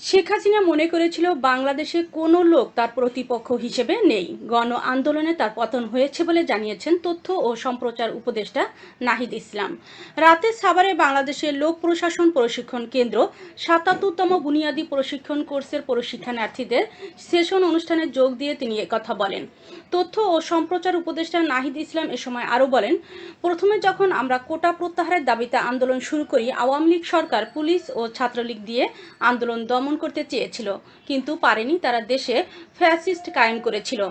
শেখ হাসিনা মনে করেছিল বাংলাদেশে কোনো লোক তার প্রতিপক্ষ হিসেবে নেই। গণ আন্দোলনে তার পতন হয়েছে বলে জানিয়েছেন তথ্য ও সম্প্রচার উপদেষ্টা নাহিদ ইসলাম। রাতে সাভারে বাংলাদেশের লোক প্রশাসন প্রশিক্ষণ কেন্দ্র, সাতাত্তরতম বুনিয়াদী প্রশিক্ষণ কোর্সের প্রশিক্ষণার্থীদের সেশন অনুষ্ঠানে যোগ দিয়ে তিনি কথা বলেন। তথ্য ও সম্প্রচার উপদেষ্টা নাহিদ ইসলাম এ সময় আরও বলেন, প্রথমে যখন আমরা কোটা প্রত্যাহারের দাবিতে আন্দোলন শুরু করি, আওয়ামী লীগ সরকার, পুলিশ ও ছাত্রলীগ দিয়ে আন্দোলন দমন করতে চেয়েছিল, কিন্তু পারেনি তারা দেশে ফ্যাসিস্ট কায়েম করেছিল।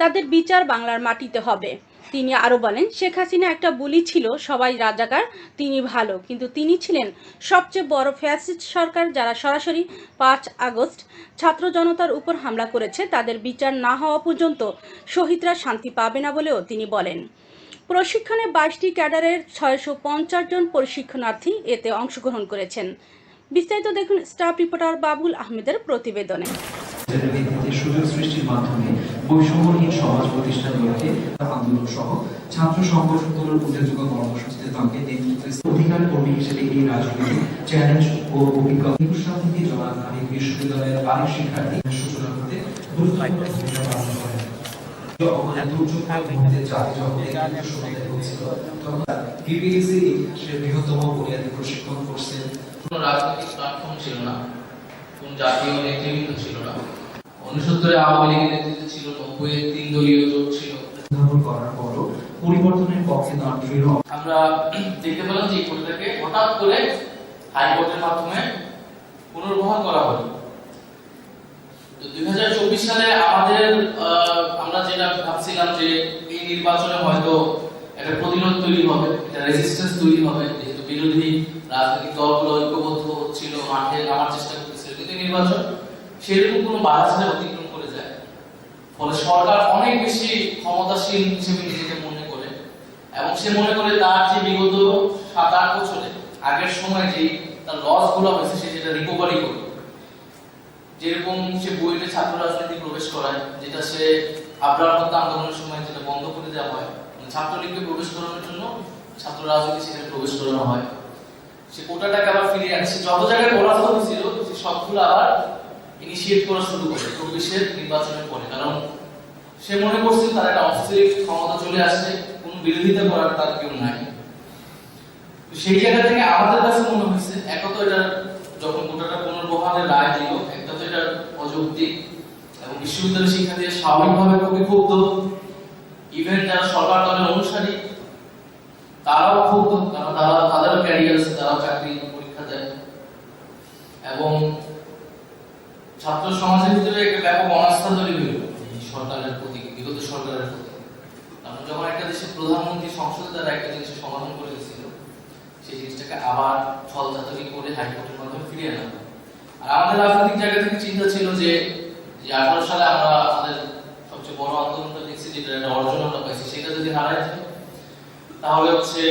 তাদের বিচার বাংলার মাটিতে হবে। তিনি আরও বলেন, শেখ হাসিনা একটা বুলি ছিল, সবাই রাজাকার, তিনি ভালো, কিন্তু তিনি ছিলেন সবচেয়ে বড় ফ্যাসিস্ট সরকার যারা সরাসরি পাঁচ আগস্ট ছাত্র জনতার উপর হামলা করেছে। তাদের বিচার না হওয়া পর্যন্ত শহীদরা শান্তি পাবে না বলেও তিনি বলেন। প্রশিক্ষণে বাইশটি ক্যাডারের ছয়শো পঞ্চাশ জন প্রশিক্ষণার্থী এতে অংশগ্রহণ করেছেন। বিস্তারিত দেখুন স্টাফ রিপোর্টার বাবুল আহমেদের প্রতিবেদনে। সুযোগ সৃষ্টির মাধ্যমে বৈষম্যহীন সমাজ প্রতিষ্ঠার লক্ষ্যে আন্দোলন সহ ছাত্র সংগঠনগুলোর উল্লেখযোগ্য কর্মসূচিতে নেতৃত্ব অধিকার কর্মী হিসেবে এই রাজনৈতিক চ্যালেঞ্জ ও অভিজ্ঞতা থেকে বিশ্ববিদ্যালয়ের শিক্ষার্থী সূচনা গুরুত্বপূর্ণ ভূমিকা পালন করেন। বৃহত্তম বুনিয়াদী প্রশিক্ষণ কোর্সের কোনো রাজনৈতিক প্ল্যাটফর্ম ছিল না কোন জাতীয় নেতৃবৃন্দ ছিল না উনসত্তরে আওয়ামী লীগের নেতৃত্বে ছিল নব্বই তিন দলীয় জোট ছিল করার পরও পরিবর্তনের পক্ষে তার দৃঢ় আমরা দেখতে পেলাম যে এই কোটাটাকে হঠাৎ করে হাইকোর্টের মাধ্যমে পুনর্বহাল করা হলো। দুই হাজার চব্বিশ সালে আমাদের আহ, যেটা ভাবছিলাম যে এই নির্বাচনে হয়তো একটা প্রতিরোধ তৈরি হবে, একটা রেজিস্ট্যান্স তৈরি হবে, যেহেতু বিরোধী রাজনৈতিক দলগুলো ঐক্যবদ্ধ হচ্ছিল মাঠে নামার চেষ্টা করতেছিল কিন্তু নির্বাচন সেরকম কোনো বাধা ছাড়া অতিক্রম করে যায়। ফলে সরকার অনেক বেশি ক্ষমতাশীল হিসেবে নিজেকে মনে করে, এবং সে মনে করে তার যে বিগত সাত আট বছরে আগের সময় যে তার লসগুলো হয়েছে, সে সেটা রিকভারি করবে যেরকম সে বইতে ছাত্র রাজনীতি প্রবেশ করায়, যেটা সে আবরার মতো আন্দোলনের সময় যেটা বন্ধ করে দেওয়া হয় মানে ছাত্রলীগকে প্রবেশ করানোর জন্য ছাত্র রাজনীতি সেখানে প্রবেশ করানো হয়। সে কোটাটাকে আবার ফিরিয়ে আনে। সে যত জায়গায় পরাস্ত হয়েছিল, সে সবগুলো আবার ইনিশিয়েট করা শুরু করে চব্বিশের নির্বাচনের পরে। কারণ সে মনে করছিল তার একটা অস্থির ক্ষমতা চলে আসছে, কোন বিরোধিতা করার তার কেউ নাই। সেই জায়গা থেকে আমাদের কাছে মনে হয়েছে একটা তো এটা যখন কোটাটা পুনর্বহালের রায় দিল একটা তো এটা অযৌক্তিক বিশ্ববিদ্যালয় শিক্ষার্থীরা স্বাভাবিকভাবে খুবই ক্ষুব্ধ ইভেন যারা সরকার দলের অনুসারী, তারাও ক্ষুব্ধ, কারণ তারা তাদেরও ক্যারিয়ার আছে, তারাও চাকরি পরীক্ষা দেয়। এবং ছাত্র সমাজের ভিতরে একটা ব্যাপক অনাস্থা তৈরি হইল সরকারের প্রতি, বিগত সরকারের প্রতি। কারণ যখন একটা দেশের প্রধানমন্ত্রী সংসদে তারা একটা জিনিসের সমাধান করে দিয়েছিল, সেই জিনিসটাকে আবার ছলচাতুরি করে হাইকোর্টের মাধ্যমে ফিরিয়ে আনা। আর আমাদের রাজনৈতিক জায়গা থেকে চিন্তা ছিল যে যে আঠারো সালে আমরা আমাদের সবচেয়ে বড় আন্দোলনটা দেখছি, যেটা হচ্ছে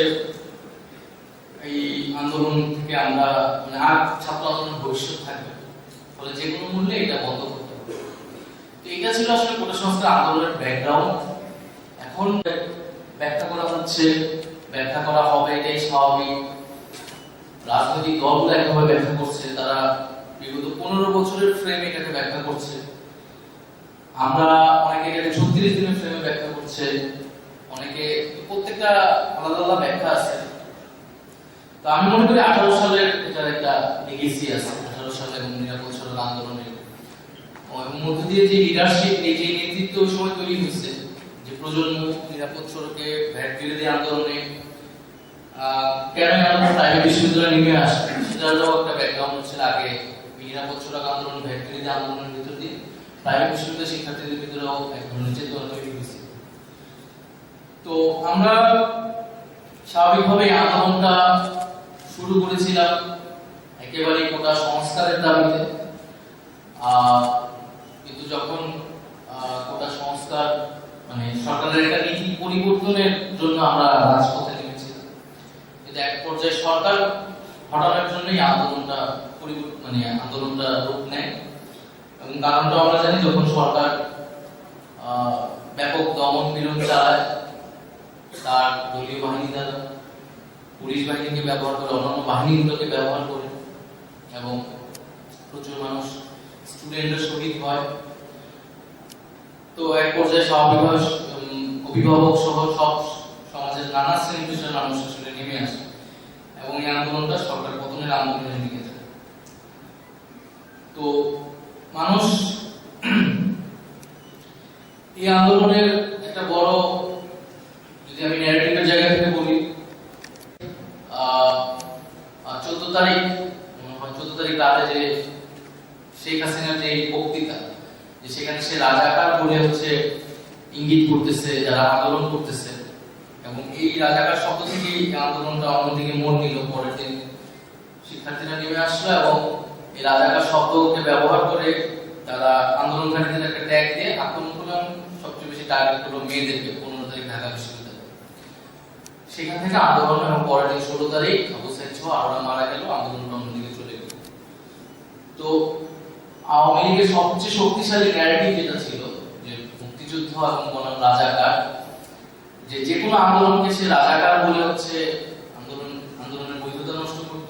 এই আন্দোলন আমরা মানে আন্দোলনের ব্যাকগ্রাউন্ড এখন ব্যাখ্যা করা হচ্ছে, ব্যাখ্যা করা হবে, এটাই স্বাভাবিক। রাজনৈতিক দলগুলো একভাবে ব্যাখ্যা করছে, তারা বিগত পনেরো বছরের ফ্রেমে এটাকে ব্যাখ্যা করছে। আমরা অনেকে এটাকে ছত্রিশ দিনের ফ্রেমে ব্যাখ্যা করছে, অনেকে প্রত্যেকটা আলাদা আলাদা ব্যাখ্যা আছে। তো আমি মনে করি আঠারো সালের এটার একটা লিগেসি আছে, আঠারো সালে এবং নিরাপদ সড়ক আন্দোলনের। মধ্য দিয়ে যে লিডারশিপ এই যে নেতৃত্ব সময় তৈরি হয়েছে, যে প্রজন্ম নিরাপদ সড়কে ভ্যাট বিরোধী আন্দোলনে কেন আমরা প্রাইভেট বিশ্ববিদ্যালয়ে নেমে আসে। সেটারও একটা ব্যাকগ্রাউন্ড হচ্ছে আগে। নিরাপদ সড়ক আন্দোলন, ভ্যাট বিরোধী আন্দোলনের ভিতর প্রাইভেট বিশ্ববিদ্যালয় শিক্ষার্থীদের ভিতরেও এক ধরনের চেতনা তৈরি হয়েছে তো আমরা স্বাভাবিকভাবে আন্দোলনটা শুরু করেছিলাম একেবারে কোটা সংস্কারের দাবিতে। কিন্তু যখন কোটা সংস্কার মানে সরকারের একটা নীতি পরিবর্তনের জন্য আমরা রাজপথে নেমেছিলাম। কিন্তু এক পর্যায়ে সরকার হটানোর জন্যই আন্দোলনটা পরিবর্তন মানে আন্দোলনটা রূপ নেয়। এবং কারণটা আমরা জানি যখন সরকার ব্যাপক দমন পীড়ন চালায়, তার দলীয় বাহিনী দ্বারা, পুলিশ বাহিনীকে ব্যবহার করে, অন্যান্য বাহিনীগুলোকে ব্যবহার করে, এবং প্রচুর মানুষ স্টুডেন্টরা শহীদ হয়। তো এক পর্যায়ে স্বাভাবিকভাবে অভিভাবক সহ সব সমাজের নানা শ্রেণি পেশার মানুষ আসলে নেমে আসে, এবং এই আন্দোলনটা সরকার পতনের আন্দোলনের দিকে যায় তো মানুষ এই আন্দোলনের একটা বড়, যদি আমি ন্যারেটিভের জায়গা থেকে বলি চোদ্দ তারিখ চোদ্দ তারিখ রাতে যে শেখ হাসিনার যে বক্তৃতা, যে সেখানে সে রাজাকার বলে হচ্ছে ইঙ্গিত করতেছে, যারা আন্দোলন করতেছে, এবং এই রাজাকার শব্দ থেকেই আন্দোলনটা অন্যদিকে মোড় নিল। পরের দিন শিক্ষার্থীরা নেমে আসলো এবং এই রাজাকার শব্দকে ব্যবহার করে তারা আন্দোলনকারীদের একটা ট্যাগ দিয়ে আক্রমণ করল সবচেয়ে বেশি টার্গেট করল মেয়েদেরকে পনেরো তারিখ ঢাকা বিশ্ববিদ্যালয়ে। সেখান থেকে আন্দোলন এবং পরের দিন ষোলো তারিখ আবু সাইদ আরোরা মারা গেল আন্দোলনটা অন্যদিকে চলে গেল। তো আওয়ামী লীগের সবচেয়ে শক্তিশালী ন্যারেটিভ যেটা ছিল, যে মুক্তিযুদ্ধ এবং বনাম রাজাকার, যে যে কোনো আন্দোলনকে সে রাজাকার বলে হচ্ছে আন্দোলন আন্দোলনের বৈধতা নষ্ট করত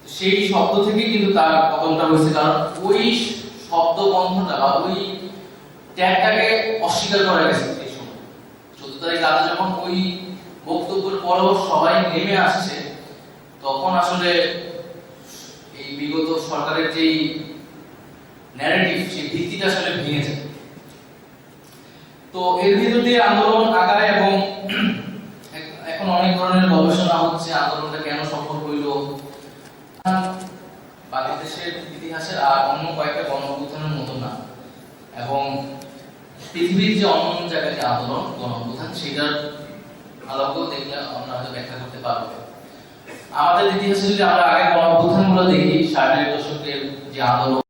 তো সেই শব্দ থেকে কিন্তু তার পতনটা হয়েছে। কারণ ওই শব্দ বন্ধটা বা ওই ট্যাগটাকে অস্বীকার করা গেছে সেই সময়। চোদ্দ তারিখ রাতে যখন ওই বক্তব্যের পরেও সবাই নেমে আসছে, তখন আসলে এই বিগত সরকারের যেই ন্যারেটিভ সেই ভিত্তিটা আসলে ভেঙে যায়। তো এর ভিতর দিয়ে আন্দোলন আগায় এবং এখন অনেক ধরনের গবেষণা হচ্ছে আন্দোলনটা কেন সফল হইল বাংলাদেশের ইতিহাসের আর অন্য কয়েকটা গণ মতো না। এবং পৃথিবীর যে অন্য জায়গায় যে আন্দোলন গণ সেটার আলোকেও দেখলে আমরা হয়তো ব্যাখ্যা করতে পারব। আমাদের ইতিহাসে যদি আমরা আগে গণ দেখি ষাটের দশকের যে আন্দোলন